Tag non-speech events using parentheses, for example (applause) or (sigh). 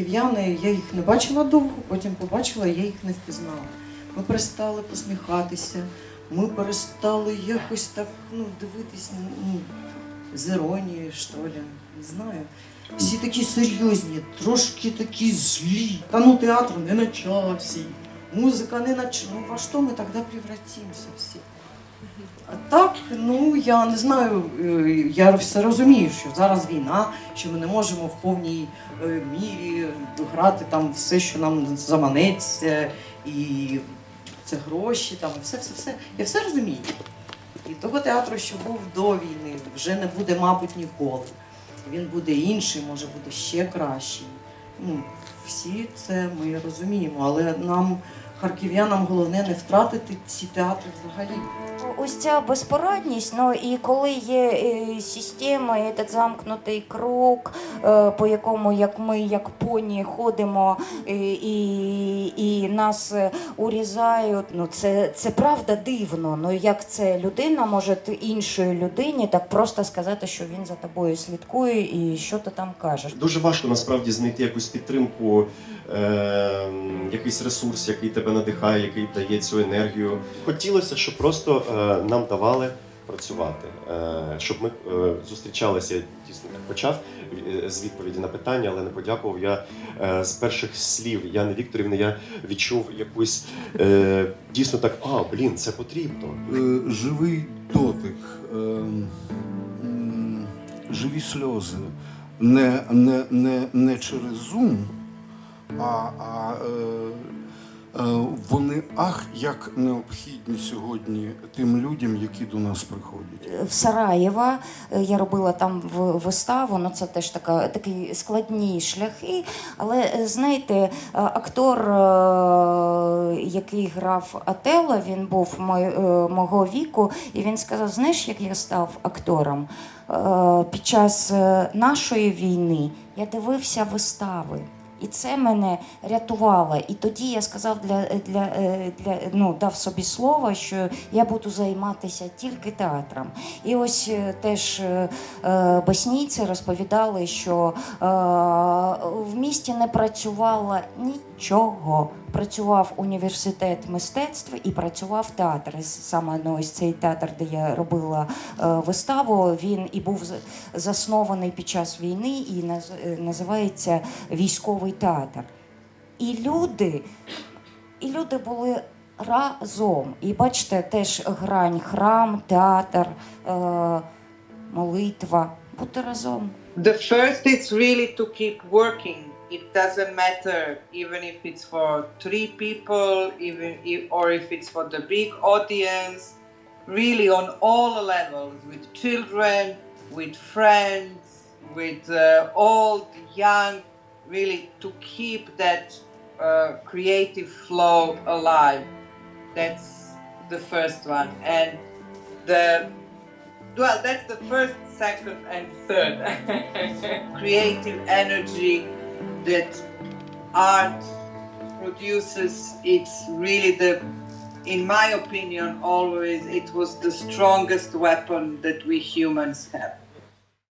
харків'яни, я їх не бачила довго, потім побачила, я їх не впізнала. Ми перестали посміхатися, ми перестали якось так ну, дивитись ну, з іронією, що ли, не знаю. Всі такі серйозні, трошки такі злі. Та ну театр не на часі, музика не на часі. Ну во що ми тоді превратимося всі? Так, ну я не знаю, е, я все розумію, що зараз війна, що ми не можемо в повній е, мірі грати там все, що нам заманеться, і це гроші, там і все, все, все. Я все розумію. І того театру, що був до війни, вже не буде, мабуть, ніколи. Він буде інший, може буде ще кращий. Ну, всі це ми розуміємо, але нам, харків'янам, головне не втратити ці театри взагалі. Ось ця безпорадність, ну і коли є е, система, і цей замкнутий крок, е, по якому як ми, як поні, ходимо е, і, і нас е, урізають, ну це, це правда дивно. Ну як це людина може іншої людині так просто сказати, що він за тобою слідкує і що ти там кажеш. Дуже важко насправді знайти якусь підтримку, е, якийсь ресурс, який тебе надихає, який дає цю енергію. Хотілося, щоб просто е, нам давали працювати, е, щоб ми е, зустрічалися. Я дійсно почав е, з відповіді на питання, але не подякував. Я з перших слів Яни Вікторівни я відчув якусь дійсно так. А блін, це потрібно. Живий дотик, е, живі сльози. Не, не, не, не через зум, а, а вони ах, як необхідні сьогодні тим людям, які до нас приходять. в Сараєва. Е, Я робила там виставу, ну це теж така, такі складні шляхи. Але е, знаєте, е, актор, е, який грав Отелло, він був е, мого віку, і він сказав: знаєш, як я став актором? Е, Під час е, нашої війни я дивився вистави. І це мене рятувало. І тоді я сказав для, для, е, для ну, дав собі слово, що я буду займатися тільки театром. І ось е, теж е, е, боснійці розповідали, що е, в місті не працювало нічого. Працював університет мистецтв і працював театр. І Саме ну, ось цей театр, де я робила е, виставу, він і був заснований під час війни і наз- е, називається військовий театр. І люди, і люди були разом. І бачите, теж грань, храм, театр, е, молитва. Бути разом. The first is really to keep working. It doesn't matter even if it's for three people, even if, or if it's for the big audience. Really on all levels, with children, with friends, with uh, old, young. Really to keep that uh, creative flow alive. That's the first one, and the well, that's the first, second, and third. (laughs) Creative energy that art produces, it's really the, in my opinion, always, it was the strongest weapon that we humans have.